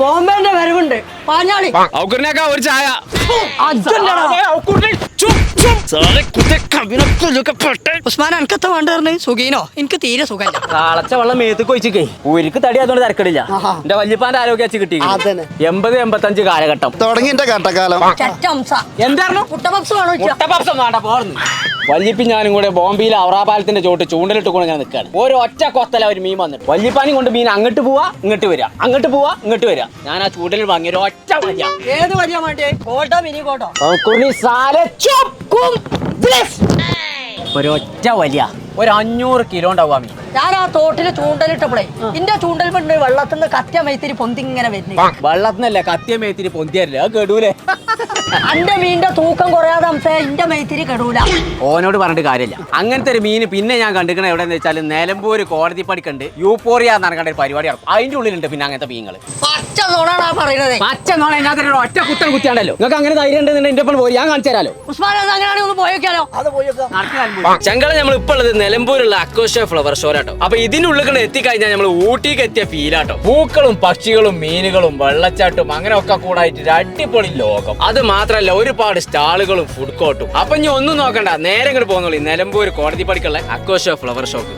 ബോംബെന്റെ വരവുണ്ട്. പാഞ്ഞാളി. ഔക്കുറിനൊക്കെ ഒരു ചായ. ഉസ്മാൻ എനിക്കത്ത വേണ്ടറിന് സുഖീനോ? എനിക്ക് തീരെ സുഖല്ല കാളച്ച വെള്ളം മേത്ത് കൊയിച്ചിക്കേ ഊരിക്ക് തടി അതുകൊണ്ട് തിരക്കടില്ല. ആഹാ. എന്റെ വല്യപ്പാന്റെ ആരോഗ്യ വെച്ച് കിട്ടി അതന്നെ. എൺപത് എൺപത്തഞ്ച് കാലഘട്ടം. തുടങ്ങി എന്റെ കട്ടക്കാലം ചറ്റംസ എന്തായിരുന്നു വേണോ വേണ്ട പോർന്ന്. വല്യപ്പി ഞാനും കൂടെ ബോംബെയിൽ ഔറാപാലത്തിന്റെ ചോട്ട് ചൂണ്ടലിട്ട് കൊണ്ട് ഞാൻ നിൽക്കാണ് ഓരോ ഒറ്റ കൊത്തല ഒരു മീൻ വന്നിട്ട്. വല്യപ്പാനി കൊണ്ട് മീൻ അങ്ങോട്ട് പോവാ ഇങ്ങോട്ട് വരിക അങ്ങോട്ട് പോവാ ഇങ്ങോട്ട് വരിക ഞാൻ ആ ചൂണ്ടലിൽ വാങ്ങിയ ഒരു ഒറ്റ വലിയ ഏത് വലിയ വേണ്ടേ കോട്ടോ മിനി കോട്ടോ? ഒരു ഒറ്റ വലിയ ഒരു അഞ്ഞൂറ് കിലോ ഉണ്ടാവുക മീൻ ഞാൻ ആ തോട്ടിൽ ചൂണ്ടലിട്ടപ്പോഴേ ഇന്റെ ചൂണ്ടൽ പെണ്ണ് വെള്ളത്തിൽ നിന്ന് കറ്റ മൈത്തിരി പൊന്തി ഇങ്ങനെ വരുന്നു വെള്ളത്തിനല്ല കത്തിയ മേത്തിരി പൊന്തിയല്ലേ അത് കേടൂലേ. അന്റെ മീനിന്റെ തൂക്കം കുറയാതെ അംസേ ഇന്റെ മൈത്തിരി കെടൂല. ഓനോട് പറഞ്ഞിട്ട് കാര്യമില്ല. അങ്ങനത്തെ ഒരു മീൻ പിന്നെ ഞാൻ കണ്ടിരിക്കണത് എവിടെയെന്ന് വെച്ചാൽ നിലമ്പൂർ കോടതി പടിക്കണ്ട്. യൂപ്പോറിയ എന്ന് പറഞ്ഞ ഒരു പരിപാടി നടക്കും. അതിന്റെ ഉള്ളിലുണ്ട് പിന്നെ അങ്ങനത്തെ മീനുകൾ പച്ച നോണാണ് പറയണത്. പച്ച നോണ ഒറ്റ കുത്തൻ കുത്തിയാണ്ടല്ലോ. നിങ്ങൾക്ക് അങ്ങനെ ധൈര്യം ഉണ്ടെന്നുണ്ടെങ്കിൽ എന്റെ ഒപ്പം പോയി. ഞാൻ കാണിച്ചു തരാലോ ഉസ്മാൻ അത് അങ്ങനെയാണെങ്കിൽ ഒന്ന് പോയേക്കാലോ. ചെങ്കളെ നമ്മൾ ഇപ്പോൾ ഉള്ളത് നിലമ്പൂരുള്ള അക്കോഷ ഫ്ലവർ ഷോ ആട്ടോ അപ്പൊ ഇതിനുള്ളിൽ കൂടെ എത്തിക്കഴിഞ്ഞാൽ നമ്മൾ ഊട്ടിക്ക് എത്തിയ ഫീലാട്ടോ പൂക്കളും പക്ഷികളും മീനുകളും വെള്ളച്ചാട്ടും അങ്ങനെ ഒക്കെ കൂടായിട്ട് ഒരു അടിപൊളി ലോകം. അത് മാത്രല്ല ഒരുപാട് സ്റ്റാളുകളും ഫുഡ് കോർട്ടും അപ്പൊ ഇനി ഒന്നും നോക്കണ്ട നേരെ ഇങ്ങോട്ട് പോകുന്നുള്ളൂ നിലമ്പൂർ കോടതി പടിക്കുള്ള അക്കോഷ ഫ്ലവർ ഷോപ്പ്